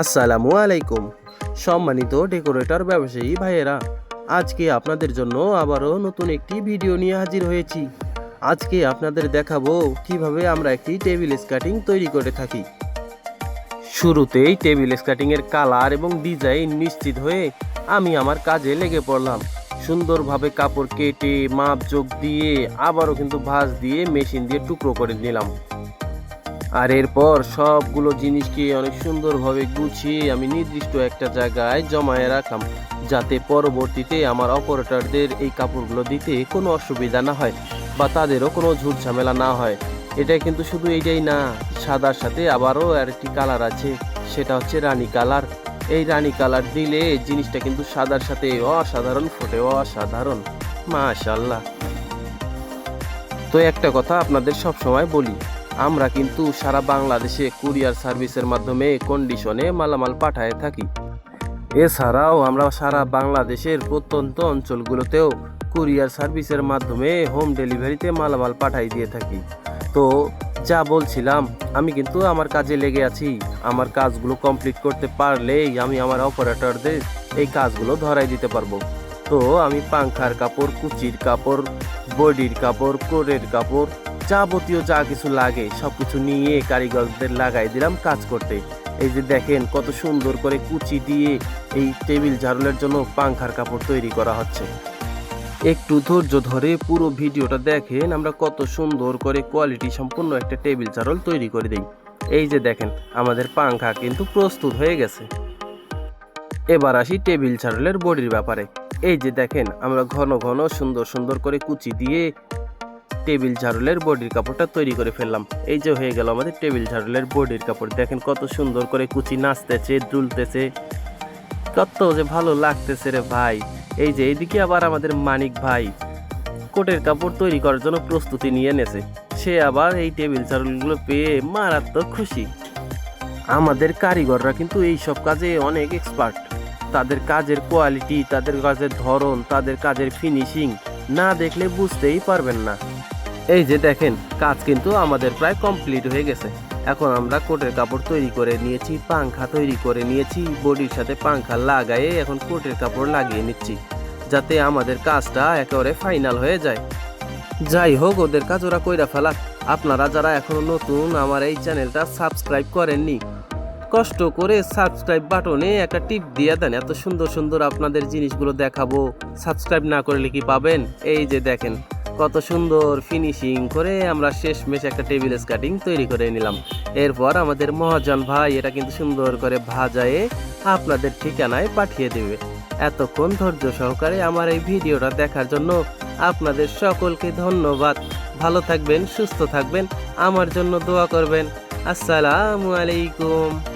আসসালামু আলাইকুম। সম্মানিত ডেকোরেটর ব্যবসায়ী ভাইয়েরা, আজকে আপনাদের জন্য আবারও নতুন একটি ভিডিও নিয়ে হাজির হয়েছি। আজকে আপনাদের দেখাবো কীভাবে আমরা একটি টেবিল স্কার্টিং তৈরি করে থাকি। শুরুতেই টেবিল স্কার্টিংয়ের কালার এবং ডিজাইন নিশ্চিত হয়ে আমি আমার কাজে লেগে পড়লাম। সুন্দরভাবে কাপড় কেটে মাপ যোগ দিয়ে, আবারও কিন্তু ভাঁজ দিয়ে, মেশিন দিয়ে টুকরো করে নিলাম। আর এরপর সবগুলো জিনিসকে অনেক সুন্দরভাবে গুছিয়ে আমি নির্দিষ্ট একটা জায়গায় জমায়ে রাখলাম। যাতে পরবর্তীতে আমার অপারেটরদের এই কাপড়গুলো দিতে কোনো অসুবিধা না হয় বা তাদেরও কোনো ঝুট ঝামেলা না হয়। এটা কিন্তু শুধু এইটাই না, সাদার সাথে আবারও আরেকটি কালার আছে, সেটা হচ্ছে রানী কালার এই রানী কালার দিলে জিনিসটা কিন্তু সাদার সাথে অসাধারণ ফোটে অসাধারণ। মাশাল্লাহ তো একটা কথা আপনাদের সব সময় বলি আমরা কিন্তু সারা বাংলাদেশে কুরিয়ার সার্ভিসের মাধ্যমে কন্ডিশনে মালামাল পাঠায় থাকি। এছাড়াও আমরা সারা বাংলাদেশের প্রত্যন্ত অঞ্চলগুলোতেও কুরিয়ার সার্ভিসের মাধ্যমে হোম ডেলিভারিতে মালামাল পাঠাই দিয়ে থাকি। তো যা বলছিলাম, আমি কিন্তু আমার কাজে লেগে আছি। আমার কাজগুলো কমপ্লিট করতে পারলেই আমি আমার অপারেটরদের এই কাজগুলো ধরাই দিতে পারব। তো আমি পাংখার কাপড়, কুচির কাপড়, বডির কাপড়, কোরের কাপড় যাবতীয় যা কিছু লাগে সব কিছু নিয়ে কারিগরদের লাগাই দিলাম কাজ করতে। এই যে দেখেন কত সুন্দর করে কুচি দিয়ে এই টেবিল ঝাড়ুলের জন্য পাংখার কাপড় তৈরি করা হচ্ছে। একটু ধৈর্য ধরে পুরো ভিডিওটা দেখেন আমরা কত সুন্দর করে কোয়ালিটি সম্পূর্ণ একটা টেবিল ঝাড়ুল তৈরি করে দিই। এই যে দেখেন আমাদের পাংখা কিন্তু প্রস্তুত হয়ে গেছে। এবার আসি টেবিল ঝাড়ুলের বডির ব্যাপারে। এই যে দেখেন আমরা ঘন ঘন সুন্দর সুন্দর করে কুচি দিয়ে টেবিল ঝাড়ুলের বডির কাপড়টা তৈরি করে ফেললাম। এই যে হয়ে গেল আমাদের টেবিল ঝাড়ুলের বডির কাপড়। দেখেন কত সুন্দর করে কুচি নাচতেছে, দুলতেছে। কত যে ভালো লাগতেছে রে ভাই। এই যে এইদিকে আবার আমাদের মানিক ভাই কোটের কাপড় তৈরি করার জন্য প্রস্তুতি নিয়ে নেছে সে আবার এই টেবিল ঝাড়ুলগুলো পেয়ে মারাত্মক খুশি। আমাদের কারিগররা কিন্তু এই সব কাজে অনেক এক্সপার্ট তাদের কাজের কোয়ালিটি তাদের কাজের ধরন, তাদের কাজের ফিনিশিং না দেখলে বুঝতেই পারবেন না। এই যে দেখেন, কাজ কিন্তু আমাদের প্রায় কমপ্লিট হয়ে গেছে। এখন আমরা কোটের কাপড় তৈরি করে নিয়েছি, পাংখা তৈরি করে নিয়েছি, বডির সাথে পাংখা লাগায়ে এখন কোটের কাপড় লাগিয়ে নিচ্ছি, যাতে আমাদের কাজটা একেবারে ফাইনাল হয়ে যায়। যাই হোক, ওদের কাজ ওরা কইরা ফেলাক। আপনারা যারা এখনও নতুন, আমার এই চ্যানেলটা সাবস্ক্রাইব করেননি, কষ্ট করে সাবস্ক্রাইব বাটনে একটা টিপ দিয়ে দেন, এত সুন্দর সুন্দর আপনাদের জিনিসগুলো দেখাবো। সাবস্ক্রাইব না করলে কি পাবেন? এই যে দেখেন কত সুন্দর ফিনিশিং করে আমরা শেষ মেশ একটা টেবিল স্কাটিং তৈরি করে নিলাম। এরপর আমাদের মহাজন ভাই এটা কিন্তু সুন্দর করে ভাজায়ে আপনাদের ঠিকানায় পাঠিয়ে দেবে। এতক্ষণ ধৈর্য সহকারে আমার এই ভিডিওটা দেখার জন্য আপনাদের সকলকে ধন্যবাদ। ভালো থাকবেন, সুস্থ থাকবেন, আমার জন্য দোয়া করবেন। আসসালামু আলাইকুম।